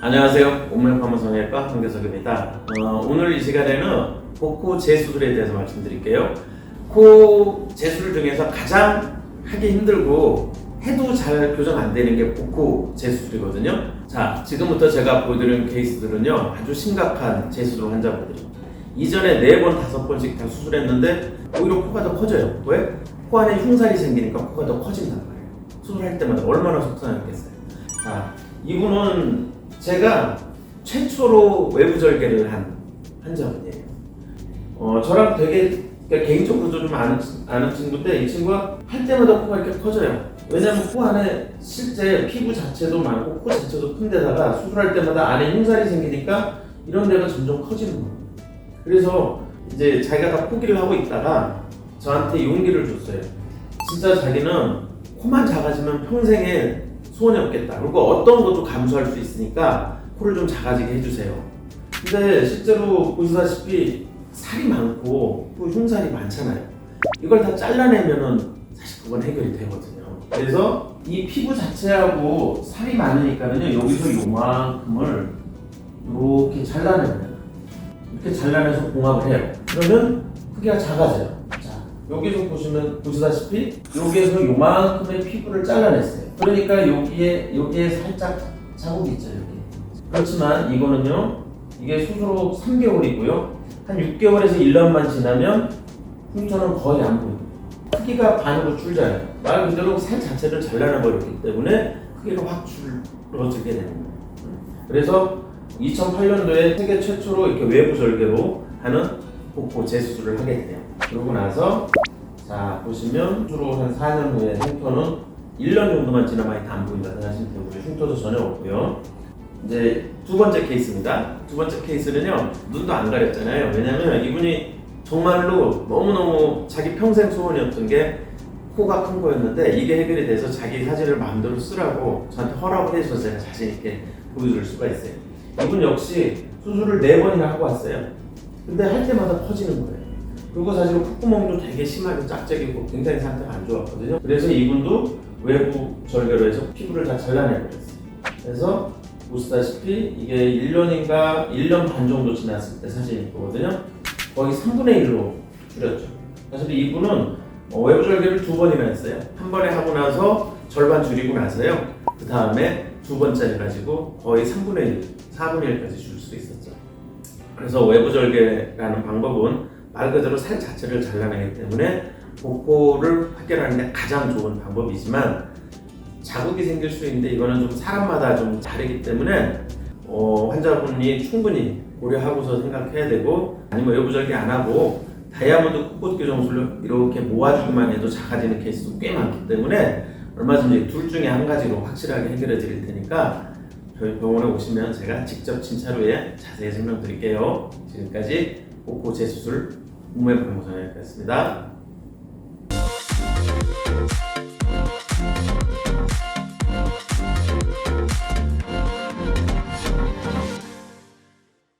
안녕하세요. 옥면파무성형외과 황교석입니다. 어, 오늘 이 시간에는 복코 재수술에 대해서 말씀드릴게요. 코 재수술 중에서 가장 하기 힘들고 해도 잘 교정 안 되는 게 복코 재수술이거든요. 자, 지금부터 제가 보여드리는 케이스들은요, 아주 심각한 재수술 환자분들입니다. 이전에 네 번, 다섯 번씩 다 수술했는데 오히려 코가 더 커져요. 왜? 코 안에 흉살이 생기니까 코가 더 커진단 말이에요. 수술할 때마다 얼마나 속상했겠어요. 자, 이분은 제가 최초로 외부 절개를 한 환자분이에요. 어, 저랑 되게 그러니까 개인적으로도 좀 아는, 아는 친구인데 이 친구가 할 때마다 코가 이렇게 커져요. 왜냐면 코 안에 실제 피부 자체도 많고 코 자체도 큰 데다가 수술할 때마다 안에 흉살이 생기니까 이런 데가 점점 커지는 거예요. 그래서 이제 자기가 다 포기를 하고 있다가 저한테 용기를 줬어요. 진짜 자기는 코만 작아지면 평생에 소원이 없겠다. 그리고 어떤 것도 감수할 수 있으니까 코를 좀 작아지게 해주세요. 근데 실제로 보시다시피 살이 많고 또 흉살이 많잖아요. 이걸 다 잘라내면은 사실 그건 해결이 되거든요. 그래서 이 피부 자체하고 살이 많으니까는요 여기서 요만큼을 이렇게 잘라내면 이렇게 잘라내서 봉합을 해요. 그러면 크기가 작아져요. 자, 여기서 보시면 보시다시피 여기에서 요만큼의 피부를 잘라냈어요. 그러니까 여기에 여기에 살짝 자국이 있죠 여기. 그렇지만 이거는요 이게 수술 후 3개월이고요 한 6개월에서 1년만 지나면 흉터는 거의 안 보여요. 크기가 반으로 줄져요. 말 그대로 살 자체를 잘라내버렸기 때문에 크기가 확 줄어들게 되는 거예요. 그래서 2008년도에 세계 최초로 이렇게 외부 절개로 하는 복부 재수술을 하게 돼요. 그러고 나서 자 보시면 주로 한 4년 후에 흉터는 1년 정도만 지나면 다 안 보인다 생각하시면 되고요. 흉터도 전혀 없고요. 이제 두 번째 케이스입니다. 두 번째 케이스는요 눈도 안 가렸잖아요. 왜냐면 이분이 정말로 너무너무 자기 평생 소원이었던 게 코가 큰 거였는데 이게 해결이 돼서 자기 사진을 마음대로 쓰라고 저한테 허락을 해줘서 제가 자신 있게 보여줄 수가 있어요. 이분 역시 수술을 네 번이나 하고 왔어요. 근데 할 때마다 커지는 거예요. 그리고 사실 콧구멍도 되게 심하게 짝짝이고 굉장히 상태가 안 좋았거든요. 그래서 이분도 외부 절개로 해서 피부를 다 잘라내버렸어요. 그래서 보시다시피 이게 1년인가 1년 반 정도 지났을 때 사진일 거거든요. 거의 3분의 1로 줄였죠. 사실 이분은 어, 외부 절개를 두 번이나 했어요. 한 번에 하고 나서 절반 줄이고 나서요. 그 다음에 두 번째 해가지고 거의 3분의 1, 4분의 1까지 줄 수 있었죠. 그래서 외부 절개라는 방법은 말 그대로 살 자체를 잘라내기 때문에 복코를 해결하는 데 가장 좋은 방법이지만 자국이 생길 수 있는데 이거는 좀 사람마다 좀 다르기 때문에 어, 환자분이 충분히 고려하고서 생각해야 되고 아니면 외부 절개 안 하고 다이아몬드 코끝 교정술로 이렇게 모아주기만 해도 작아지는 케이스도 꽤 많기 때문에 얼마든지 둘 중에 한 가지로 확실하게 해결해 드릴 테니까 저희 병원에 오시면 제가 직접 진찰 후에 자세히 설명드릴게요. 지금까지 복코 재수술 우매병무선이었습니다.